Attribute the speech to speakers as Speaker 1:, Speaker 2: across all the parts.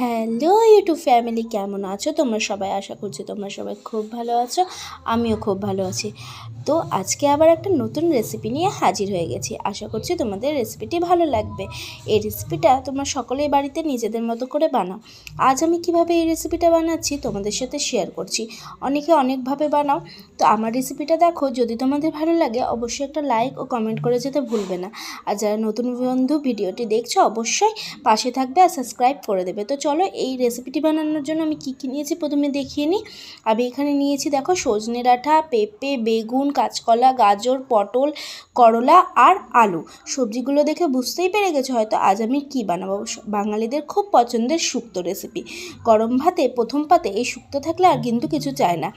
Speaker 1: Hello YouTube family, কেমন আছো? তোমরা সবাই আশা করছি তোমরা সবাই খুব ভালো আছো, আমিও খুব ভালো আছি। তো আজকে আবার একটা নতুন রেসিপি নিয়ে হাজির হয়ে গেছি। আশা করছি তোমাদের রেসিপিটি ভালো লাগবে। এই রেসিপিটা তোমরা সকলেই বাড়িতে নিজেদের মতো করে বানাও। আজ আমি কীভাবে এই রেসিপিটা বানাচ্ছি তোমাদের সাথে শেয়ার করছি। অনেকে অনেকভাবে বানাও। তো আমার রেসিপিটা দেখো, যদি তোমাদের ভালো লাগে, অবশ্যই একটা লাইক ও কমেন্ট করে যেতে ভুলবে না। আর যারা নতুন বন্ধু ভিডিওটি দেখছ, অবশ্যই পাশে থাকবে আর সাবস্ক্রাইব করে দেবে। তো চলো এই রেসিপিটি বানানোর জন্য আমি কী কী নিয়েছি প্রথমে দেখিয়ে নিই। আমি এখানে নিয়েছি দেখো সজনে ডাঁটা, পেঁপে, বেগুন, কাঁচকলা, গাজর, পটল, করলা আর আলু। সবজিগুলো দেখে বুঝতেই পেরে গেছো হয়তো আজ আমি কী বানাবো। বাঙালিদের খুব পছন্দের শুক্তো রেসিপি গরম ভাতে, প্রথম পাতে এই শুক্তো থাকলে আর কিন্তু কিছু চায় না।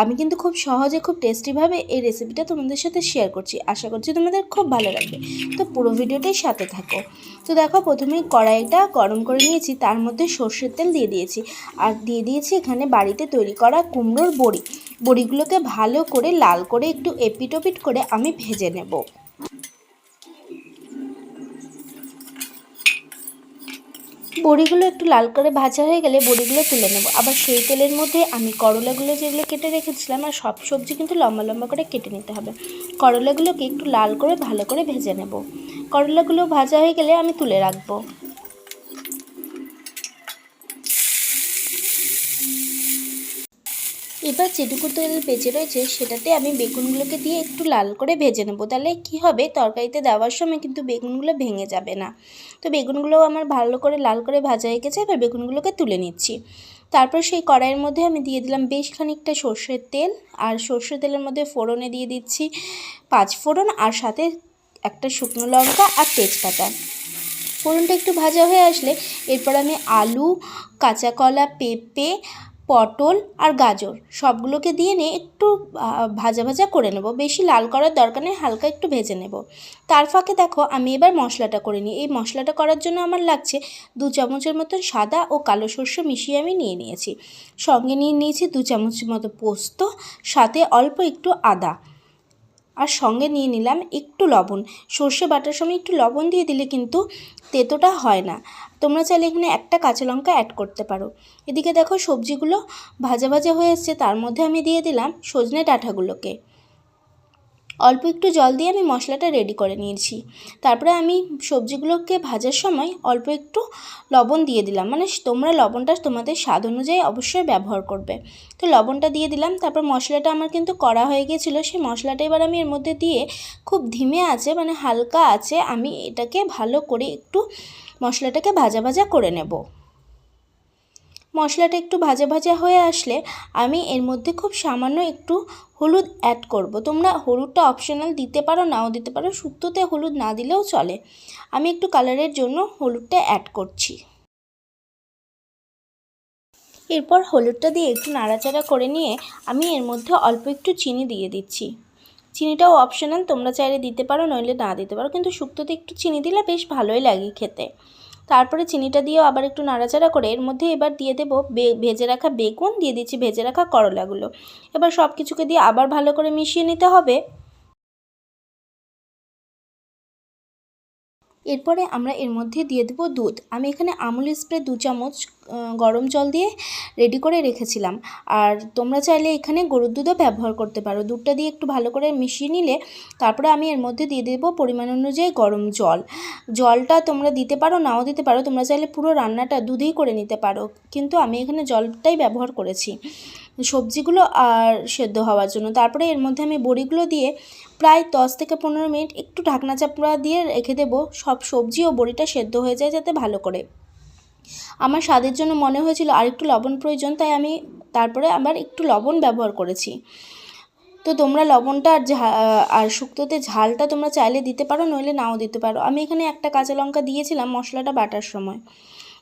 Speaker 1: আমি কিন্তু খুব সহজে, খুব টেস্টিভাবে এই রেসিপিটা তোমাদের সাথে শেয়ার করছি। আশা করছি তোমাদের খুব ভালো লাগবে। তো পুরো ভিডিওটাই সাথে থাকো। তো দেখো প্রথমেই কড়াইটা গরম করে নিয়েছি, তার মধ্যে সর্ষের তেল দিয়ে দিয়েছি। আর দিয়ে দিয়েছি এখানে বাড়িতে তৈরি করা কুমড়োর বড়ি। বড়িগুলোকে ভালো করে লাল করে একটু এপিটোপিট করে আমি ভেজে নেব। বড়িগুলো একটু লাল করে ভাজা হয়ে গেলে বড়িগুলো তুলে নেব। আবার সেই তেলের মধ্যে আমি করলাগুলো যেগুলো কেটে রেখেছিলাম, আর সব সবজি কিন্তু লম্বা লম্বা করে কেটে নিতে হবে। করলাগুলোকে একটু লাল করে ভালো করে ভেজে নেব। করলাগুলো ভাজা হয়ে গেলে আমি তুলে রাখব। এবার যেটুকু তেল বেঁচে রয়েছে, সেটাতে আমি বেগুনগুলোকে দিয়ে একটু লাল করে ভেজে নেব। তাহলে কি হবে, তরকারিতে দেওয়ার সময় কিন্তু বেগুনগুলো ভেঙে যাবে না। তো বেগুনগুলোও আমার ভালো করে লাল করে ভাজা হয়ে গেছে, এবার বেগুনগুলোকে তুলে নিচ্ছি। তারপর সেই কড়াইয়ের মধ্যে আমি দিয়ে দিলাম বেশ খানিকটা সর্ষের তেল, আর সর্ষের তেলের মধ্যে ফোড়নে দিয়ে দিচ্ছি পাঁচ ফোড়ন, আর সাথে একটা শুকনো লঙ্কা আর তেজপাতা। ফোড়নটা একটু ভাজা হয়ে আসলে এরপর আমি আলু, কাঁচা কলা, পেঁপে, পটল আর গাজর সবগুলোকে দিয়ে নিয়ে একটু ভাজা ভাজা করে নেব। বেশি লাল করার দরকার নেই, হালকা একটু ভেজে নেব। তার ফাঁকে দেখো আমি এবার মশলাটা করে নিই। এই মশলাটা করার জন্য আমার লাগছে দু চামচের মতন সাদা ও কালো সর্ষে মিশিয়ে আমি নিয়ে নিয়েছি। সঙ্গে নিয়ে নিয়েছি দু চামচের মতো পোস্ত, সাথে অল্প একটু আদা। আর সঙ্গে নিয়ে নিলাম একটু লবণ। সর্ষে বাটার সময় একটু লবণ দিয়ে দিলে কিন্তু তেতোটা হয় না। তোমরা চাইলে এখানে একটা কাঁচা লঙ্কা অ্যাড করতে পারো। এদিকে দেখো সবজিগুলো ভাজা ভাজা হয়ে এসছে, তার মধ্যে আমি দিয়ে দিলাম সজনে ডাঁটাগুলোকে। অল্প একটু জল দিয়ে আমি মশলাটা রেডি করে নিয়েছি। তারপরে আমি সবজিগুলোকে ভাজার সময় অল্প একটু লবণ দিয়ে দিলাম। মানে তোমরা লবণটা তোমাদের স্বাদ অনুযায়ী অবশ্যই ব্যবহার করবে। তো লবণটা দিয়ে দিলাম, তারপর মশলাটা আমার কিন্তু করা হয়ে গিয়েছিল। সেই মশলাটা এবার আমি এর মধ্যে দিয়ে খুব ধিমে আছে মানে হালকা আছে, আমি এটাকে ভালো করে একটু মশলাটাকে ভাজা ভাজা করে নেব। মশলাটা একটু ভাজা ভাজা হয়ে আসলে আমি এর মধ্যে খুব সামান্য একটু হলুদ অ্যাড করব। তোমরা হলুদটা অপশনাল দিতে পারো, নাও দিতে পারো, শুক্তোতে হলুদ না দিলেও চলে। আমি একটু কালারের জন্য হলুদটা অ্যাড করছি। এরপর হলুদটা দিয়ে একটু নাড়াচাড়া করে নিয়ে আমি এর মধ্যে অল্প একটু চিনি দিয়ে দিচ্ছি। চিনিটাও অপশনাল তোমরা চাইলে দিতে পারো, নইলে না দিতে পারো, কিন্তু শুক্তোতে একটু চিনি দিলে বেশ ভালোই লাগে খেতে। তারপরে চিনিটা দিয়েও আবার একটু নাড়াচাড়া করে এর মধ্যে এবার দিয়ে দেবো ভেজে রাখা বেগুন, দিয়ে দিচ্ছি ভেজে রাখা করলাগুলো। এবার সব কিছুকে দিয়ে আবার ভালো করে মিশিয়ে নিতে হবে। এরপরে আমরা এর মধ্যে দিয়ে দেবো দুধ। আমি এখানে আমুল স্প্রে দু চামচ গরম জল দিয়ে রেডি করে রেখেছিলাম। আর তোমরা চাইলে এখানে গরুর দুধও ব্যবহার করতে পারো। দুধটা দিয়ে একটু ভালো করে মিশিয়ে নিলে তারপরে আমি এর মধ্যে দিয়ে দেবো পরিমাণ অনুযায়ী গরম জল। জলটা তোমরা দিতে পারো, নাও দিতে পারো। তোমরা চাইলে পুরো রান্নাটা দুধেই করে নিতে পারো। কিন্তু আমি এখানে জলটাই ব্যবহার করেছি। সবজিগুলো আর সেদ্ধ হওয়ার জন্য। তারপরে এর মধ্যে আমি বড়িগুলো দিয়ে প্রায় দশ থেকে পনেরো মিনিট একটু ঢাকনা চাপড়া দিয়ে রেখে দেবো। সব সবজি ও বড়িটা সেদ্ধ হয়ে যায় যাতে ভালো করে। আমার স্বাদের জন্য মনে হয়েছিল আর একটু লবণ প্রয়োজন, তাই আমি তারপরে আবার একটু লবণ ব্যবহার করেছি। তো তোমরা লবণটা আর আর শুক্তোতে ঝালটা তোমরা চাইলে দিতে পারো, নইলে নাও দিতে পারো। আমি এখানে একটা কাঁচা লঙ্কা দিয়েছিলাম মশলাটা বাটার সময়।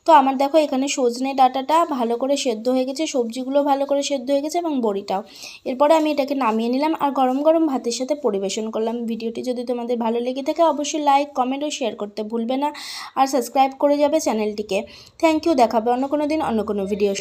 Speaker 1: তো আমার দেখো এখানে সজনে ডাটাটা ভালো করে সেদ্ধ হয়ে গেছে, সবজিগুলো ভালো করে সেদ্ধ হয়ে গেছে এবং বড়িটাও। এরপরে আমি এটাকে নামিয়ে নিলাম আর গরম গরম ভাতের সাথে পরিবেশন করলাম। ভিডিওটি যদি তোমাদের ভালো লেগে থাকে অবশ্যই লাইক কমেন্ট ও শেয়ার করতে ভুলবে না। আর সাবস্ক্রাইব করে যাবে চ্যানেলটিকে। থ্যাংক ইউ দেখাবে অন্য কোনো দিন, অন্য কোনো ভিডিও